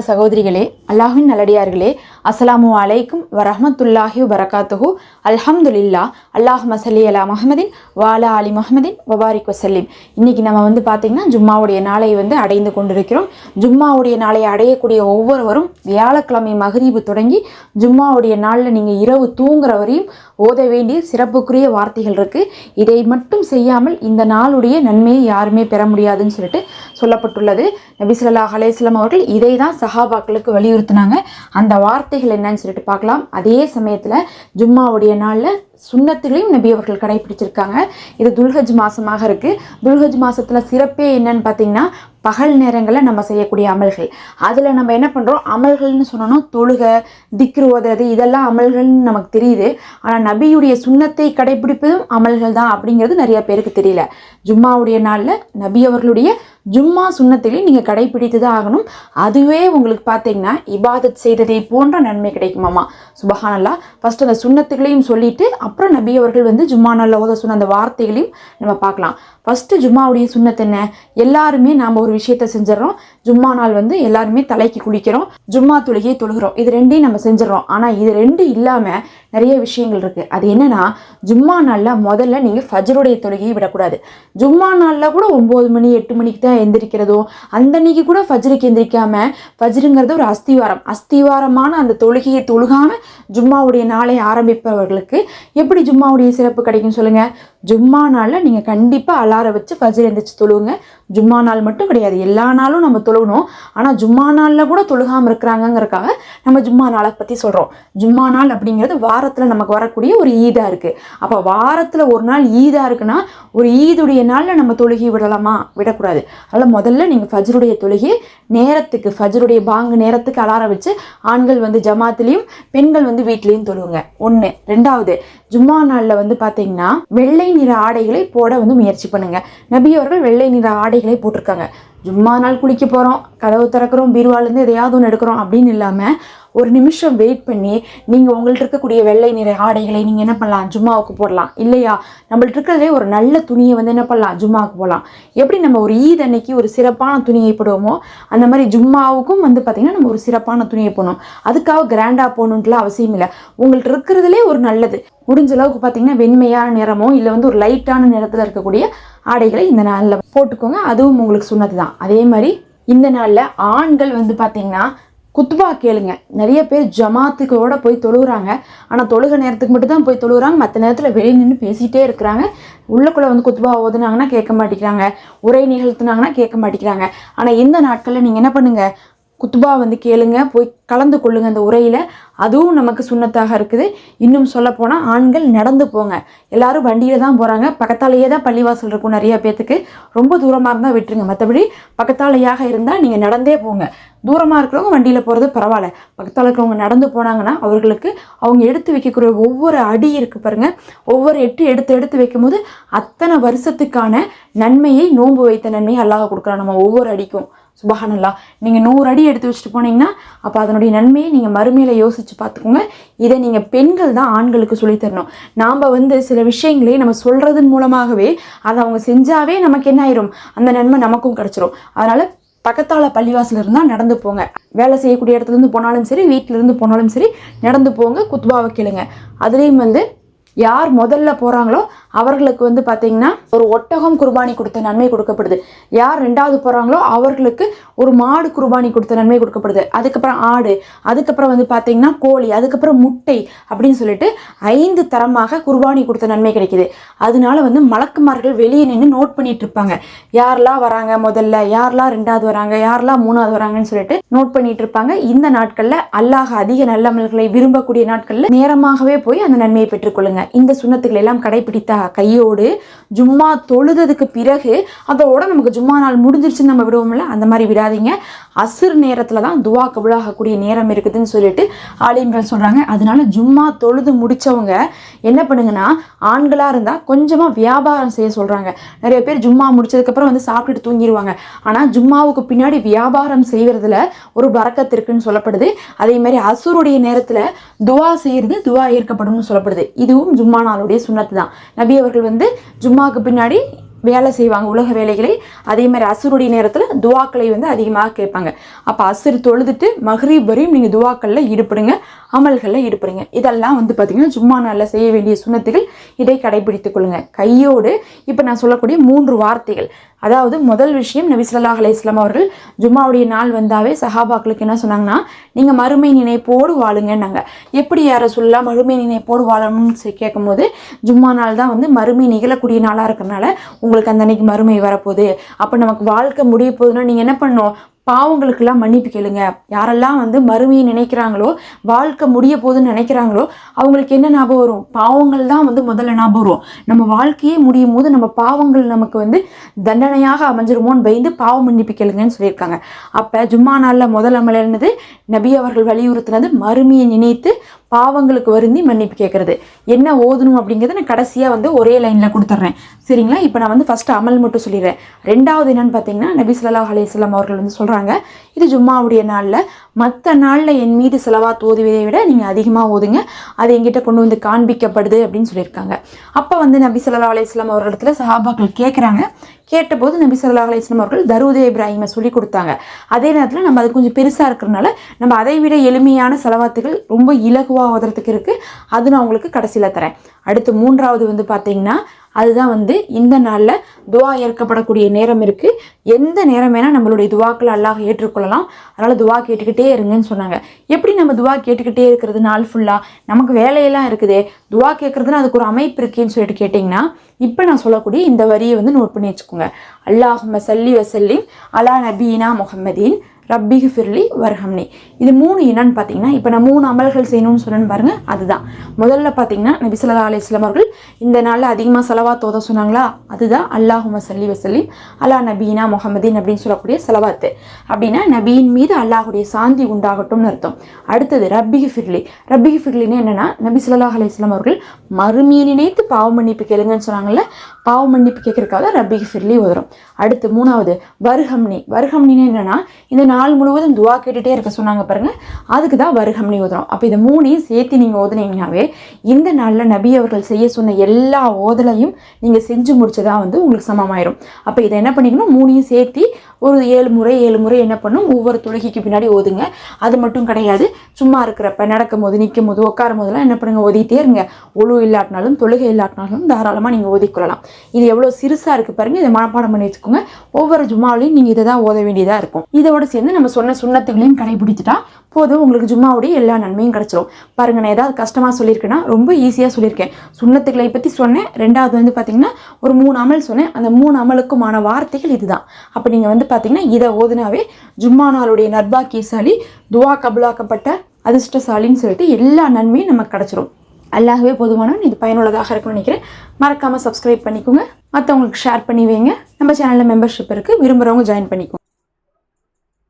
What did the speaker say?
சகோதரிகளே அல்லாஹின் நல்லடியார்களே அஸ்ஸலாமு அலைக்கும் வரஹ்மத்துல்லாஹி வரகாத்துஹு அல்ஹம்துலில்லா அல்லாஹ் மசலி அலா முஹமதின் வாலா அலி முஹம்மதின் வபாரிக் வசல்லிம். இன்னைக்கு நம்ம வந்து பார்த்திங்கன்னா ஜும்மாவுடைய நாளை வந்து அடைந்து கொண்டிருக்கிறோம். ஜும்மாவுடைய நாளை அடையக்கூடிய ஒவ்வொருவரும் வியாழக்கிழமை மகரீபு தொடங்கி ஜும்மாவுடைய நாளில் நீங்கள் இரவு தூங்குற வரையும் ஓத வேண்டிய சிறப்புக்குரிய வார்த்தைகள் இருக்குது இதை மட்டும் செய்யாமல் இந்த நாளுடைய நன்மையை யாருமே பெற முடியாதுன்னு சொல்லிட்டு சொல்லப்பட்டுள்ளது. நபிசுல்லா அலேஸ்லாம் அவர்கள் இதை தான் சஹாபாக்களுக்கு வலியுறுத்தினாங்க. அந்த வார்த்தை வார்த்தைகள் என்னன்னு சொல்லிட்டு பார்க்கலாம். அதே சமயத்தில் ஜும்மாவுடைய நாளில் சுண்ணத்துகளையும் நபி அவர்கள் கடைபிடிச்சிருக்காங்க. இது துல்ஹஜ் மாசமாக இருக்குது துல்ஹஜ் மாதத்தில் சிறப்பே என்னன்னு பார்த்தீங்கன்னா பகல் நேரங்களில் நம்ம செய்யக்கூடிய அமல்கள். அதில் நம்ம என்ன பண்ணுறோம் அமல்கள்னு சொன்னோம்னா தொழுகை திக்ரு ஓதுறது இதெல்லாம் அமல்கள்னு நமக்கு தெரியுது. ஆனால் நபியுடைய சுண்ணத்தை கடைபிடிப்பதும் அமல்கள் தான் அப்படிங்கிறது நிறைய பேருக்கு தெரியல. ஜும்மாவுடைய நாளில் நபி அவர்களுடைய ஜும்மா சுண்ணத்திலையும் நீங்கள் கடைபிடித்து தான் ஆகணும். அதுவே உங்களுக்கு பார்த்தீங்கன்னா இபாதத் செய்ததை போன்ற நன்மை கிடைக்குமாமா? சுபஹானல்லா. ஃபஸ்ட் அந்த சுண்ணத்துகளையும் சொல்லிட்டு அப்புறம் நபி அவர்கள் வந்து ஜும்மா நாளில் ஓத சொன்ன அந்த வார்த்தைகளையும் நம்ம பார்க்கலாம். ஃபஸ்ட்டு ஜும்மாவுடைய சுண்ணத்து என்ன? எல்லாருமே நாம் ஒரு விஷயத்தை செஞ்சிடறோம். ஜும்மா நாள் வந்து எல்லாருமே தலைக்கு குளிக்கிறோம். ஜும்மா தொழுகையை தொழுகிறோம். இது ரெண்டையும் நம்ம செஞ்சிடறோம். ஆனால் இது ரெண்டு இல்லாமல் நிறைய விஷயங்கள் இருக்குது அது என்னென்னா ஜும்மா நாளில் முதல்ல நீங்கள் ஃபஜருடைய தொழுகையை விடக்கூடாது. ஜும்மா நாளில் கூட ஒம்பது மணி எட்டு மணிக்கு தான் எந்திரிக்கிறதோ அந்த அன்னைக்கு கூட ஃபஜ்ருக்கு எந்திரிக்காம ஃபஜ்ருங்கிறது ஒரு அஸ்திவாரம். அஸ்திவாரமான அந்த தொழுகையை தொழுகாமல் ஜும்மாவுடைய நாளை ஆரம்பிப்பவர்களுக்கு எப்படி ஜும்மாவுடைய சிறப்பு கிடைக்கும் சொல்லுங்கள் ஜும்மா நாளில் நீங்கள் கண்டிப்பாக அலாரம் வச்சு ஃபஜ்ர் எந்திரிச்சு தொழுவுங்க. ஜும்மா நாள் மட்டும் கிடையாது. எல்லா நாளும் நம்ம தொழுகணும். ஆனால் ஜும்மா நாளில் கூட தொழுகாமல் இருக்கிறாங்கங்கிறக்காக நம்ம ஜும்மா நாளை பற்றி சொல்கிறோம் ஜும்மா நாள் அப்படிங்கிறது வாரத்தில் நமக்கு வரக்கூடிய ஒரு ஈதாக இருக்குது அப்போ வாரத்தில் ஒரு நாள் ஈதாக இருக்குன்னா ஒரு ஈதுடைய நாளில் நம்ம தொழுகை விடலாமா? விடக்கூடாது. அதில் முதல்ல நீங்கள் ஃபஜருடைய தொழுகையை நேரத்துக்கு ஃபஜருடைய பாங்கு நேரத்துக்கு அலாரம் வச்சு ஆண்கள் வந்து ஜமாத்துலேயும் பெண்கள் வந்து வீட்லேயும் தொழுவுங்க. ஒன்று ரெண்டாவது ஜும்மா நாளில் வந்து பார்த்தீங்கன்னா வெள்ளை நிற ஆடைகளை போட வந்து முயற்சி பண்ணுங்க. நபி அவர்கள் வெள்ளை நிற ஆடைகளை போட்டிருக்காங்க. ஜும்மா நாள் குளிக்க போகிறோம் கதவு திறக்கிறோம் பீர்வாலேருந்து எதையாவது ஒன்று எடுக்கிறோம் அப்படின்னு இல்லாமல் ஒரு நிமிஷம் வெயிட் பண்ணி நீங்கள் உங்கள்கிட்ட இருக்கக்கூடிய வெள்ளை நிற ஆடைகளை நீங்கள் என்ன பண்ணலாம்? ஜும்மாவுக்கு போடலாம். இல்லையா? நம்மள்ட்ட இருக்கிறதே ஒரு நல்ல துணியை வந்து என்ன பண்ணலாம்? ஜும்மாவுக்கு போகலாம் எப்படி நம்ம ஒரு ஈத் அன்னைக்கு ஒரு சிறப்பான துணியை போடுவோமோ அந்த மாதிரி ஜும்மாவுக்கும் வந்து பார்த்திங்கன்னா நம்ம ஒரு சிறப்பான துணியை போடணும். அதுக்காக கிராண்டாக போகணுன்ட்டுலாம் அவசியம் இல்லை. உங்கள்ட்ட இருக்கிறதுலே ஒரு நல்லது. முடிஞ்ச அளவுக்கு பார்த்தீங்கன்னா வெண்மையான நிறமோ இல்லை வந்து ஒரு லைட்டான நிறத்தில் இருக்கக்கூடிய ஆடைகளை இந்த நாளில் போட்டுக்கோங்க. அதுவும் உங்களுக்கு சொன்னது தான் அதே மாதிரி இந்த நாளில் ஆண்கள் வந்து பார்த்திங்கன்னா குத்பா கேளுங்க. நிறைய பேர் ஜமாத்துக்கோட போய் தொழுகிறாங்க. ஆனால் தொழுக நேரத்துக்கு மட்டும் தான் போய் தொழுகிறாங்க. மற்ற நேரத்தில் வெளியே நின்று பேசிகிட்டே இருக்கிறாங்க. உள்ளக்குள்ளே வந்து குத்பா ஓதுனாங்கன்னா கேட்க மாட்டேங்கிறாங்க. உரை நிகழ்த்துனாங்கன்னா கேட்க மாட்டேங்கிறாங்க. ஆனால் இந்த நாட்களில் நீங்கள் என்ன பண்ணுங்கள் குத்துபா வந்து கேளுங்க போய் கலந்து கொள்ளுங்க அந்த உரையில். அதுவும் நமக்கு சுண்ணத்தாக இருக்குது. இன்னும் சொல்லப்போனால் ஆண்கள் நடந்து போங்க. எல்லாரும் வண்டியில் தான் போகிறாங்க பக்கத்தாலேயே தான் பள்ளிவாசல் இருக்கும் நிறைய பேர்த்துக்கு ரொம்ப தூரமாக இருந்தால் விட்டுருங்க. மற்றபடி பக்கத்தாலேயாக இருந்தால் நீங்கள் நடந்தே போங்க. தூரமாக இருக்கிறவங்க வண்டியில் போகிறது பரவாயில்ல. பக்கத்தில் இருக்கிறவங்க நடந்து போனாங்கன்னா அவர்களுக்கு அவங்க எடுத்து வைக்கக்கூடிய ஒவ்வொரு அடி இருக்குது பாருங்கள் ஒவ்வொரு எட்டு எடுத்து எடுத்து வைக்கும்போது அத்தனை வருஷத்துக்கான நன்மையை நோன்பு வைத்த நன்மையை அல்லாஹ் கொடுக்குறான் நம்ம ஒவ்வொரு அடிக்கும். சுபஹானல்லா. நீங்கள் நூறு அடி எடுத்து வச்சுட்டு போனீங்கன்னா அப்போ அதனுடைய நன்மையை நீங்கள் மறுமையில் யோசித்து பார்த்துக்கோங்க. இதை நீங்கள் பெண்கள் தான் ஆண்களுக்கு சொல்லித்தரணும் நாம் வந்து சில விஷயங்களே நம்ம சொல்கிறதன் மூலமாகவே அதை அவங்க செஞ்சாவே நமக்கு என்ன ஆயிரும்? அந்த நன்மை நமக்கும் கிடச்சிரும். அதனால் பக்கத்தால் பள்ளிவாசல் இருந்தால் நடந்து போங்க. வேலை செய்யக்கூடிய இடத்துலேருந்து போனாலும் சரி வீட்டிலேருந்து போனாலும் சரி நடந்து போங்க குத்பாவை கேளுங்க. அதுலேயும் வந்து யார் முதல்ல போகிறாங்களோ அவர்களுக்கு வந்து பார்த்தீங்கன்னா ஒரு ஒட்டகம் குர்பானி கொடுத்த நன்மை கொடுக்கப்படுது. யார் ரெண்டாவது போகிறாங்களோ அவர்களுக்கு ஒரு மாடு குர்பானி கொடுத்த நன்மை கொடுக்கப்படுது. அதுக்கப்புறம் ஆடு அதுக்கப்புறம் வந்து பார்த்தீங்கன்னா கோழி அதுக்கப்புறம் முட்டை அப்படின்னு சொல்லிட்டு ஐந்து தரமாக குர்பானி கொடுத்த நன்மை கிடைக்குது. அதனால வந்து மலக்குமார்கள் வெளியே நின்று நோட் பண்ணிட்டு இருப்பாங்க. யாரெல்லாம் வராங்க முதல்ல? யாரெல்லாம் ரெண்டாவது வராங்க? யாரெல்லாம் மூணாவது வராங்கன்னு சொல்லிட்டு நோட் பண்ணிட்டு இருப்பாங்க. இந்த நாட்களில் அல்லாஹ் அதிக நல்லமல்களை விரும்பக்கூடிய நாட்களில் நேரமாகவே போய் அந்த நன்மையை பெற்றுக்கொள்ளுங்க. இந்த சுண்ணத்துக்களை எல்லாம் கடைபிடித்தா கையோடு ஜும்மா தொழுததுக்கு பிறகு அதோட நமக்கு ஜும்மா நாள் முடிஞ்சிருச்சுன்னு நம்ம விடுவோம்ல? அந்த மாதிரி விடாதீங்க. அசுர் நேரத்தில் தான் துவா கபுலாகக்கூடிய நேரம் இருக்குதுன்னு சொல்லிட்டு ஆலிம்கள் சொல்கிறாங்க அதனால ஜும்மா தொழுது முடித்தவங்க என்ன பண்ணுங்கன்னா ஆண்களாக இருந்தால் கொஞ்சமாக வியாபாரம் செய்ய சொல்கிறாங்க நிறைய பேர் ஜும்மா முடிச்சதுக்கப்புறம் வந்து சாப்பிட்டுட்டு தூங்கிடுவாங்க ஆனால் ஜும்மாவுக்கு பின்னாடி வியாபாரம் செய்கிறதுல ஒரு பறக்கத்து இருக்குன்னு சொல்லப்படுது. அதே மாதிரி அசுருடைய நேரத்தில் துவா செய்கிறது துவா ஏற்கப்படும்னு சொல்லப்படுது. இதுவும் ஜும்மா நாளுடைய சுண்ணத்து தான் நபி அவர்கள் வந்து ஜும்மாவுக்கு பின்னாடி வேலை செய்வாங்க உலக வேலைகளை. அதே மாதிரி அசுருடைய நேரத்தில் துவாக்களை வந்து அதிகமாக கேட்பாங்க. அப்போ அசுர் தொழுதுட்டு மஹ்ரீப் வரையும் நீங்கள் துவாக்களில் ஈடுபடுங்க அமல்களில் ஈடுபடுங்க. இதெல்லாம் வந்து பார்த்திங்கன்னா ஜும்மா நாளில் செய்ய வேண்டிய சுண்ணத்துகள் இதை கடைபிடித்துக் கொள்ளுங்கள் கையோடு இப்போ நான் சொல்லக்கூடிய மூன்று வார்த்தைகள். அதாவது முதல் விஷயம் நபி ஸல்லல்லாஹு அலைஹி அவர்கள் ஜும்மாவுடைய நாள் வந்தாவே சஹாபாக்களுக்கு என்ன சொன்னாங்கன்னா நீங்கள் மறுமை நினைப்போடு வாழுங்கன்னாங்க. எப்படி யாரை சொல்லலாம் மறுமை நினைப்போடு வாழணும்னு சொல்லி கேட்கும்போது ஜும்மா நாள் தான் வந்து மறுமை நிகழக்கூடிய நாளாக இருக்கிறனால உங்களுக்கு அந்த அன்னைக்கு மறுமை வரப்போகுது. அப்போ நமக்கு வாழ்க்கை முடிய போகுதுன்னா நீங்கள் என்ன பண்ணணும்? பாவங்களுக்கெல்லாம் மன்னிப்பு கேளுங்க. யாரெல்லாம் வந்து மறுமையை நினைக்கிறாங்களோ வாழ்க்கை முடிய போகுதுன்னு நினைக்கிறாங்களோ அவங்களுக்கு என்ன ஞாபகம் வரும்? பாவங்கள் தான் வந்து முதல்ல ஞாபகம் வரும். நம்ம வாழ்க்கையே முடியும் போது நம்ம பாவங்கள் நமக்கு வந்து தண்டனையாக அமைஞ்சிருமோன்னு பயந்து பாவ மன்னிப்பு கேளுங்கன்னு சொல்லியிருக்காங்க. அப்போ ஜும்மா நாளில் முதல் அமல் நபி அவர்கள் வலியுறுத்தினது மறுமையை நினைத்து பாவங்களுக்கு வருந்தி மன்னிப்பு கேட்குறது என்ன ஓதணும் அப்படிங்கிறத நான் கடைசியாக வந்து ஒரே லைனில் கொடுத்துட்றேன் சரிங்களா? இப்போ நான் வந்து ஃபஸ்ட்டு அமல் மட்டும் சொல்லிடுறேன். ரெண்டாவது என்னென்னு பார்த்தீங்கன்னா நபி ஸல்லல்லாஹு அலைஹி அவர்கள் வந்து சொல்கிறாங்க இது ஜும்மாவுடைய நாளில் மற்ற நாளில் என் மீது செலவாத் ஓதுவதை விட நீங்கள் அதிகமாக ஓதுங்க. அது எங்கிட்ட கொண்டு வந்து காண்பிக்கப்படுது அப்படின்னு சொல்லியிருக்காங்க. அப்போ வந்து நபி ஸல்லல்லாஹு அலைஹி அவர்களிடத்தில் அவர்களிடத்துல சஹாபாக்கள் கேட்குறாங்க கேட்டபோது நபி சொல்லா அலிஸ்லாம் அவர்கள் தருவதே இப்ராஹிமை சொல்லி கொடுத்தாங்க. அதே நேரத்தில் நம்ம அது கொஞ்சம் பெருசாக இருக்கிறனால நம்ம அதை விட எளிமையான செலவாத்துகள் ரொம்ப இலகுவாக ஓதுறதுக்கு இருக்குது அது நான் உங்களுக்கு கடைசியில் தரேன். அடுத்து மூன்றாவது வந்து பார்த்தீங்கன்னா அதுதான் வந்து இந்த நாளில் துவா ஏற்கப்படக்கூடிய நேரம் இருக்குது எந்த நேரம் வேணால் நம்மளுடைய துவாக்களை அல்லாஹ் ஏற்றுக்கொள்ளலாம். அதனால் துவா கேட்டுக்கிட்டே இருங்கன்னு சொன்னாங்க. எப்படி நம்ம துவா கேட்டுக்கிட்டே இருக்கிறது நாள் ஃபுல்லாக நமக்கு வேலையெல்லாம் இருக்குது. துவா கேட்குறதுன்னு அதுக்கு ஒரு அமைப்பு இருக்கேன்னு சொல்லிட்டு கேட்டிங்கன்னா இப்போ நான் சொல்லக்கூடிய இந்த வரியை வந்து நோட் பண்ணி வச்சுக்கோங்க. அல்லாஹ் சல்லி வசல்லிம் அலா நபீனா முகமதீன் ரப்பிகு ஃபிர்லி வர்ஹம்னி. இது மூணு என்னன்னு பார்த்தீங்கன்னா இப்போ நான் மூணு அமல்கள் செய்யணும்னு சொன்னேன்னு பாருங்கள் அதுதான். முதல்ல பார்த்தீங்கன்னா நபிசல்லா அலி இஸ்லாம் அவர்கள் இந்த நாளில் அதிகமாக செலவாத் தோத சொன்னாங்களா? அதுதான் அல்லாஹும சல்லி வசல்லி அல்லா நபீனா முஹம்மதீன் அப்படின்னு சொல்லக்கூடிய செலவாத்து. அப்படின்னா நபியின் மீது அல்லாஹுடைய சாந்தி உண்டாகட்டும்னு அர்த்தம். அடுத்தது ரப்பிகு ஃபிர்லி. ரப்பிகு ஃபிர்லின்னு என்னென்னா நபி சொல்லா அலி இஸ்லாம் அவர்கள் மறுமீறி நினைத்து பாவ மன்னிப்பு கேளுங்கன்னு சொன்னாங்கல்ல பாவ மன்னிப்பு கேட்கறதுக்காக ரப்பிகு ஃபிர்லி வரும் அடுத்து மூணாவது வருகம்னி வருகம்னின்னு என்னென்னா இந்த நாள் முழுவதும் துவா கேட்டுட்டே இருக்க சொன்னாங்க பாருங்க. அதுக்கு தான் வருகம்னி ஓதுறோம். அப்போ இதை மூணையும் சேர்த்து நீங்கள் ஓதுனீங்கனாவே இந்த நாளில் நபி அவர்கள் செய்ய சொன்ன எல்லா ஓதலையும் நீங்கள் செஞ்சு முடிச்சதா வந்து உங்களுக்கு சமமாயிரும். அப்போ இதை என்ன பண்ணிக்கணும்? மூணையும் சேர்த்து ஒரு ஏழு முறை ஏழு முறை என்ன பண்ணும்? ஒவ்வொரு தொழுகைக்கு பின்னாடி ஓதுங்க. அது மட்டும் கிடையாது. சும்மா இருக்கிறப்ப நடக்கும் போது நிற்கும் போது உட்காரும் போதெல்லாம் என்ன பண்ணுங்க? ஓதிட்டே இருங்க. ஒழு இல்லாட்டினாலும் தொழுகை இல்லாட்டினாலும் தாராளமாக நீங்கள் ஓதிக்கொள்ளலாம் இது எவ்வளோ சிறுசாக இருக்குது பாருங்க. இதை மனப்பாடம் பண்ணி வச்சுக்கோங்க. ஒவ்வொரு ஜும்மாவிலையும் நீங்கள் இதை தான் ஓத வேண்டியதாக இருக்கும். இதோட சேர்ந்து நம்ம சொன்ன சுண்ணத்துகளையும் கடைபிடிச்சிட்டா போதும். உங்களுக்கு ஜும்மாவுடைய எல்லா நன்மையும் கிடைச்சிரும். பாருங்க நான் ஏதாவது கஷ்டமாக சொல்லியிருக்கேன்னா ரொம்ப ஈஸியாக சொல்லியிருக்கேன். சுண்ணத்துக்களை பற்றி சொன்னேன். ரெண்டாவது வந்து பார்த்தீங்கன்னா ஒரு மூணு அமல் சொன்னேன். அந்த மூணு அமலுக்குமான வார்த்தைகள் இதுதான். அப்போ நீங்கள் வந்து பார்த்தீங்கன்னா இதை ஓதுனாவே ஜும்மா நாளுடைய நர்பாக்கியசாலி துவா கபுலாக்கப்பட்ட அதிர்ஷ்டசாலின்னு சொல்லிட்டு எல்லா நன்மையும் நமக்கு கிடைச்சிரும். அல்லாகவே போதுமான இது பயனுள்ளதாக இருக்கும்னு நினைக்கிறேன். மறக்காமல் சப்ஸ்கிரைப் பண்ணிக்கோங்க. மற்றவங்களுக்கு ஷேர் பண்ணி வைங்க. நம்ம சேனலில் மெம்பர்ஷிப் இருக்குது விரும்புகிறவங்க ஜாயின் பண்ணிக்கோங்க.